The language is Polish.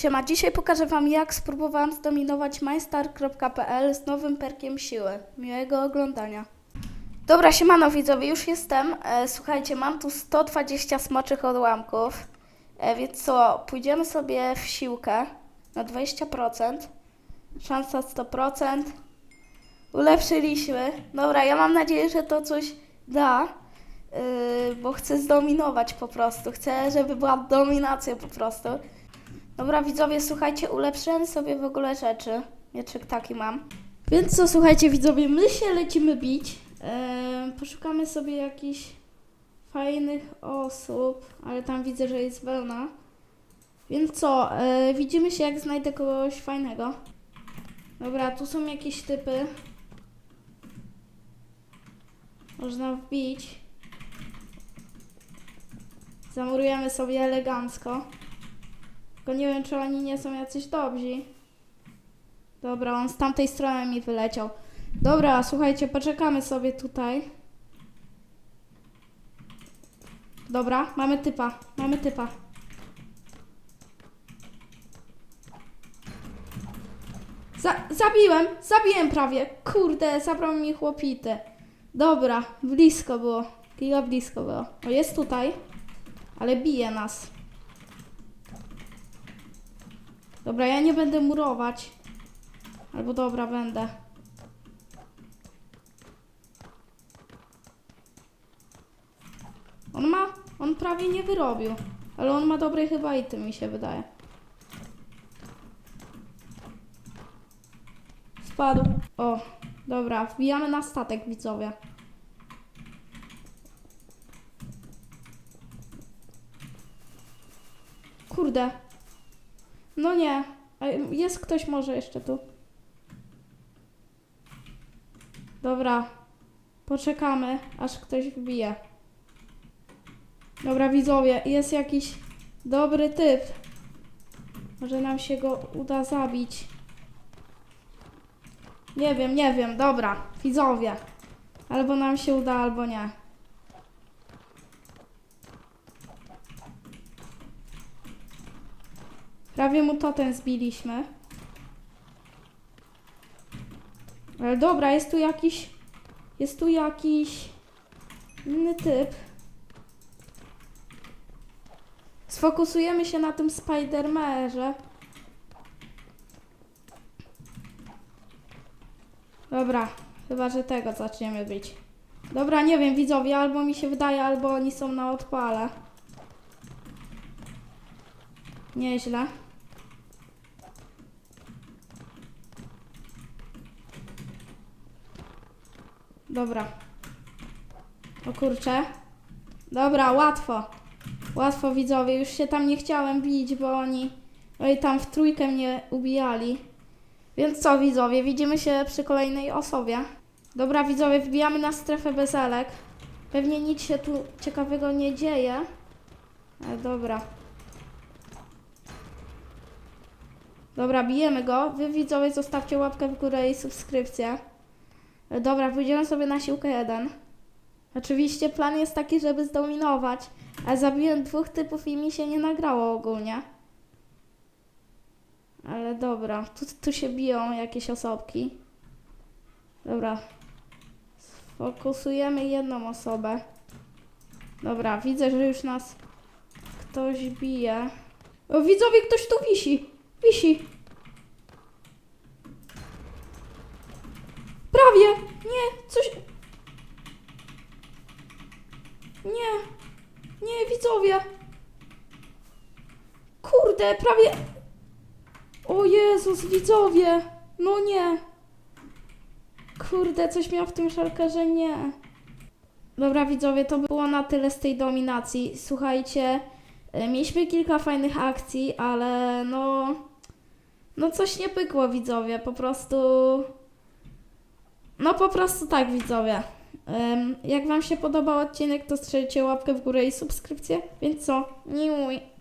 Siema, dzisiaj pokażę Wam jak spróbowałam zdominować mystar.pl z nowym perkiem siły. Miłego oglądania. Dobra, siemano widzowie, już jestem. E, słuchajcie, mam tu 120 smoczych odłamków. E, więc co, pójdziemy sobie w siłkę na 20%. Szansa 100%. Ulepszyliśmy. Dobra, ja mam nadzieję, że to coś da. Yy, bo chcę zdominować po prostu. Chcę, żeby była dominacja po prostu. Dobra, widzowie, słuchajcie, ulepszyłem sobie w ogóle rzeczy. Mieczyk taki mam. Więc co, słuchajcie, widzowie, my się lecimy bić. Eee, poszukamy sobie jakichś fajnych osób, ale tam widzę, że jest wełna. Więc co, eee, widzimy się, jak znajdę kogoś fajnego. Dobra, tu są jakieś typy. Można wbić. Zamurujemy sobie elegancko. Tylko nie wiem, czy oni nie są jacyś dobrzy. Dobra, on z tamtej strony mi wyleciał. Dobra, słuchajcie, poczekamy sobie tutaj. Dobra, mamy typa, mamy typa. Za zabiłem, zabiłem prawie. Kurde, zabrał mi chłopity. Dobra, blisko było. Giga blisko było. O, jest tutaj, ale bije nas. Dobra, ja nie będę murować. Albo dobra, będę. On ma, on prawie nie wyrobił. Ale on ma dobre chyba ity, mi się wydaje. Spadł. O, dobra, wbijamy na statek, widzowie. Kurde. No nie. Jest ktoś może jeszcze tu. Dobra. Poczekamy, aż ktoś wbije. Dobra, widzowie, jest jakiś dobry typ. Może nam się go uda zabić. Nie wiem, nie wiem, dobra, widzowie. Albo nam się uda, albo nie. Prawie mu totem zbiliśmy. Ale dobra, jest tu jakiś... Jest tu jakiś... Inny typ. Sfokusujemy się na tym Spidermerze. Dobra, chyba, że tego zaczniemy bić. Dobra, nie wiem, widzowie, albo mi się wydaje, albo oni są na odpale. Nieźle. Dobra. O kurczę. Dobra, łatwo. Łatwo widzowie, już się tam nie chciałem bić, bo oni oj tam w trójkę mnie ubijali. Więc co widzowie, widzimy się przy kolejnej osobie. Dobra widzowie, wbijamy na strefę bezelek. Pewnie nic się tu ciekawego nie dzieje. Ale dobra. Dobra, bijemy go. Wy widzowie zostawcie łapkę w górę i subskrypcję. Dobra, pójdziemy sobie na siłkę 1. Oczywiście plan jest taki, żeby zdominować, ale zabiłem dwóch typów i mi się nie nagrało ogólnie. Ale dobra, tu, tu się biją jakieś osobki. Dobra. Sfokusujemy jedną osobę. Dobra, widzę, że już nas ktoś bije. O, widzowie, ktoś tu wisi. Wisi. Prawie! Nie, coś. Nie, nie, widzowie. Kurde, prawie. O Jezus, widzowie. No nie. Kurde, coś miał w tym szalkarze, nie. Dobra, widzowie, to było na tyle z tej dominacji. Słuchajcie, e, mieliśmy kilka fajnych akcji, ale no. No coś nie pykło, widzowie. Po prostu. No po prostu tak, widzowie. Jak Wam się podobał odcinek, to strzelcie łapkę w górę i subskrypcję. Więc co? Niuj.